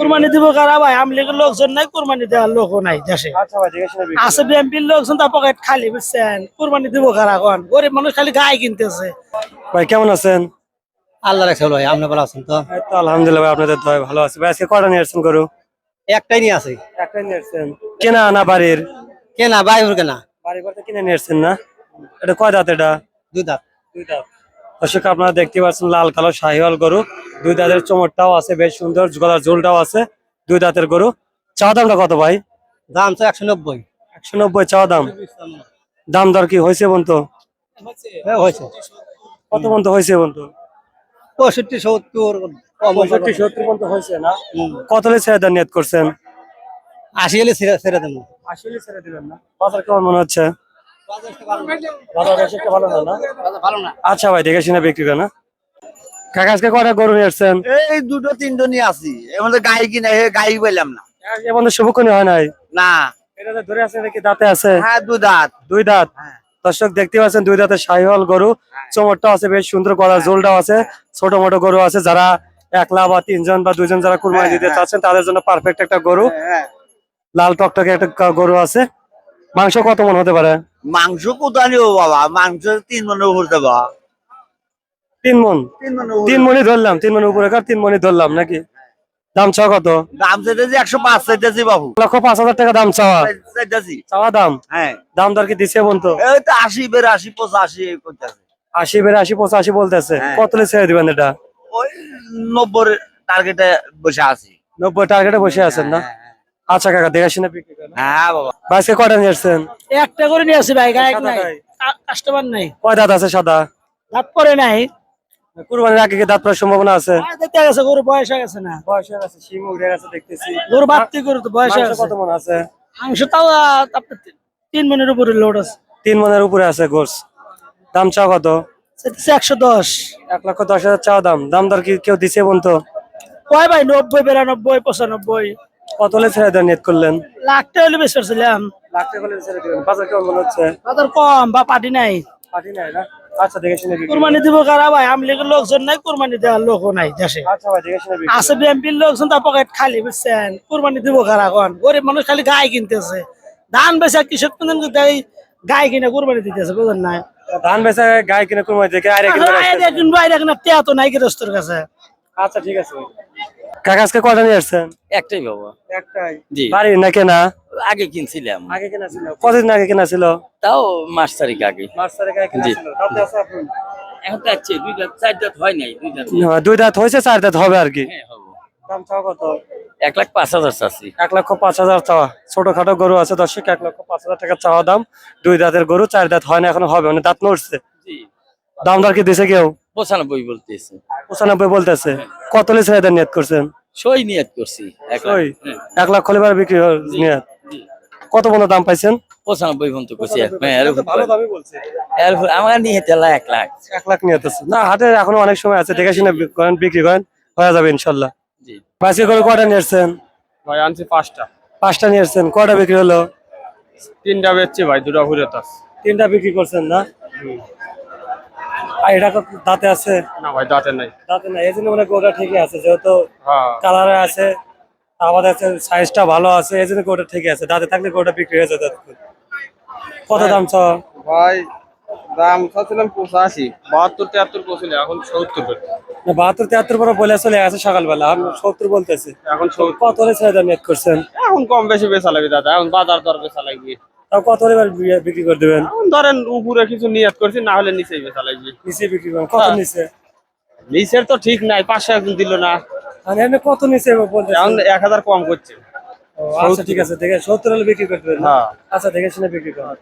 কুরবানি দিব কারা ভাই? আওয়ামী লোকজন নাই কুরবানি দেওয়ার লোকও নাই দেশে। আচ্ছা আছে বিএনপির লোকজন তার পকেট খালি বুঝছেন? কুরবানি দিব কারা এখন গরিব মানুষ খালি গায়ে কিনতেছে। ভাই কেমন আছেন? আল্লাহ রাখছে ভাই আপনি ভালো আছেন তো? আলহামদুলিল্লাহ ভাই আপনাদের দয় ভালো আছে। ভাই আজকে কটা নিয়ে আসছেন গরু? একটাই নিয়ে আসি। একটাই নিয়ে আসছেন। কেনা না বাড়ির? কেনা বাইর কেনা। বাড়ি করতে কিনে নিয়ে আসছেন না? এটা কয় দাঁত এটা? দুই দাঁত। দুই দাঁত। দর্শক আপনারা দেখতে পাচ্ছেন লাল কালো শাহিওয়াল গরু। দুই দাঁতের চোমরটাও আছে বেশ সুন্দর গলার ঝোলটাও আছে। দুই দাঁতের গরু। চা দামটা কত ভাই? দাম তো একশো নব্বই। একশো নব্বই চা দাম। দাম দর কি হয়েছে বন্ধু? হ্যাঁ, হয়েছে। কত বন্ধু হয়েছে বন্ধু? পঁয়ষট্টি সত্তর পঁয়ষট্টি সত্তর পর্যন্ত হয়েছে না। কত ছেড়ে দেন নিয়ত করছেন? আশি গেলে ছেড়ে ছেড়ে দেবো। আসলে ছেড়ে দিবেন না। বাজার কেমন মনে হচ্ছে? ভালো না না না আচ্ছা ভাই দেখে শুনে বিক্রি করেন হ্যাঁ? কাকা আজকে কটা গরু নিয়ে আসছেন? এই দুটো তিনটো নিয়ে আসি। গাই কিনা হে গাই পেলাম না। এমন শুভক্ষণী হয় নাই? না। এটা তো ধরে আছে নাকি দাঁতে আছে? হ্যাঁ দু দাঁত। দুই দাঁত? হ্যাঁ। দর্শক দেখতে পাচ্ছেন দুই দাঁতের শাহিওয়াল গরু। চমড়টা আছে বেশ সুন্দর গলার জোলটাও আছে। ছোট মোটো গরু আছে যারা একলা বা তিনজন বা দুইজন যারা কুরবানি দিতে। চাচ্ছেন তাদের জন্য পারফেক্ট একটা গরু। লাল টকটকে একটা গরু আছে। মাংস কত মন হতে পারে? মাংস কোথায় নিব বাবা? মাংস তিন মনে উপর দেবা তিন মন? তিন মনে ধরলাম তিন মনি উপরে কার তিন মনি ধরলাম নাকি? দাম চাওয়া কত? দাম চাইতেছি একশো পাঁচ চাইতেছি বাবু। লক্ষ পাঁচ হাজার টাকা দাম চাওয়া। চাইতেছি। চাওয়া দাম? হ্যাঁ। দাম দর কি দিছে বলতো এই তো আশি বেরাশি পঁচাশি এই করতেছে। আশি বেড়ে আশি পঁচাশি বলতেছে। হ্যাঁ। কত ছেড়ে দিবেন এটা? ওই নব্বই টার্গেটে বসে আছি। নব্বই টার্গেটে বসে আছেন না? আচ্ছা কাকা দেখে শুনে বিক্রি করেন। হ্যাঁ বাবা। আজকে কয়টা নিয়ে আসছেন? একটা করে নিয়ে আসি ভাই গায়ক নাই। কাস্টমার নাই। কয় দাঁত আছে সাদা? দাঁত পরে নাই। কুরবানির আগে কি দাঁত পড়ার সম্ভাবনা আছে? আয় দেখতে গেছে গরু বয়স হয়ে গেছে না। বয়স হয়ে গেছে শিং উঠে গেছে দেখতেছি। গরু বাড়তি গরু তো বয়স হয়ে গেছে। কত মন আছে? মাংস তাও আপনার তিন মনের উপরে লোড আছে। তিন মনের উপরে আছে গোস। দাম চাও কত? একশো দশ। এক লক্ষ দশ হাজার চাওয়া দাম। দাম দর কি কেউ দিছে বলতো কয় ভাই নব্বই বিরানব্বই পঁচানব্বই। কত হলে ছেড়ে দেন নেট করলেন? লাখটা হলে বেশ করছিলাম। লাখ টাকা হলে ছেড়ে দিবেন। বাজার কেমন মনে হচ্ছে? তাদের কম বা পার্টি নাই। পাটি নাই না? আচ্ছা দেখে শুনে কুরবানি দিব কারা ভাই? লোকজন নাই কুরবানি দেওয়ার লোকও নাই দেশে। আচ্ছা ভাই দেখে শুনে আছে বিএনপির লোকজন তার পকেট খালি বুঝছেন? কুরবানি দিব কারা এখন? গরিব মানুষ খালি গায়ে কিনতেছে। ধান বেচা কৃষক দেয় গায়ে কিনে কুরবানি দিতেছে বুঝলেন না ধান বেচা গায়ে কিনে কুরবানি দেখে আরে কিনে রাখতেছে। কিনবো আইরা কিনা টেয়া তো নাই গৃহস্থর কাছে। আচ্ছা ঠিক আছে। কাকা আজকে কয়টা নিয়ে আসছেন? একটাই বাবা। একটাই? জি। না কেনা? আগে কিনছিলাম। আগে কেনা ছিল। কতদিন আগে কেনা ছিল? তাও মাস তারিখ আগে। মার্চ তারিখে কেনা জি। ছিল। দাঁতে আছে আপনার? এখন তো আছে দুই দাঁত চার দাঁত হয় নাই দুই দাঁত। না, দুই দাঁত হয়েছে চার দাঁত হবে আর কি। হ্যাঁ হব। দাম চাও কত? এক লাখ পাঁচ হাজার চাচ্ছি। এক লক্ষ পাঁচ হাজার চাওয়া। ছোটখাটো গরু আছে দর্শক এক লক্ষ পাঁচ হাজার টাকা চাওয়া দাম। দুই দাঁতের গরু চার দাঁত হয় না এখনও হবে মানে দাঁত নড়ছে। দাম দর কি দিছে কেউ? পঁচানব্বই বলতেছে। পঁচানব্বই বলতেছে। কত লে ছেড়ে দেন নিয়ত করছেন? সই নিয়ত করছি এক লাখ। সই? এক লাখ হলে বিক্রি নিয়ত কত বন্ধ দাম পাইছেন? পঁচানব্বই পর্যন্ত করছি হ্যাঁ আমার নিয়ে তেলা এক লাখ। এক লাখ নিয়ত না হাটে এখনও অনেক সময় আছে। দেখে শুনে করেন বিক্রি করেন হয়ে যাবে ইনশাল্লাহ। জি। আজকে করে কয়টা নিয়ে ভাই আনছি পাঁচটা। পাঁচটা নিয়ে এসছেন কয়টা বিক্রি হলো? তিনটা বেচছি ভাই দুটা ঘুরে তিনটা বিক্রি করছেন না? আর এটা দাঁতে আছে? না ভাই দাঁতে নাই। দাঁতে না এই জন্য মানে গোটা ঠিকই আছে যেহেতু হ্যাঁ। কালারে আছে আমাদের সাইজটা ভালো আছে এই জন্য গোটা ঠিকই আছে। দাঁতে থাকলে গোটা বিক্রি হয়ে যেত কত দাম চ ভাই দাম চাচ্ছিলাম পঁচাশি বাহাত্তর তিয়াত্তর পৌঁছলে এখন সত্তর বাহাত্তর তিয়াত্তর পরে বলে চলে গেছে সকালবেলা আমি সত্তর বলতেছি। এখন কত ছেড়ে দাম করছেন? এখন কম বেশি বেচা লাগবে দাদা এখন বাজার দর বেচা লাগবে। তাও কত এবার বিক্রি করে দেবেন? ধরেন উপরে কিছু নিয়ত করছি না হলে নিচেই বেচা লাগবে নিচে বিক্রি করবেন। কত হ্যাঁ। নিচে? নিচের তো ঠিক নাই পাঁচশো একজন দিল না। আর এমনি কত নিচে এক হাজার কম করছে। আচ্ছা ঠিক আছে দেখে সত্তর হলে বিক্রি করে দেবেন হ্যাঁ। আচ্ছা দেখে শুনে বিক্রি করেন।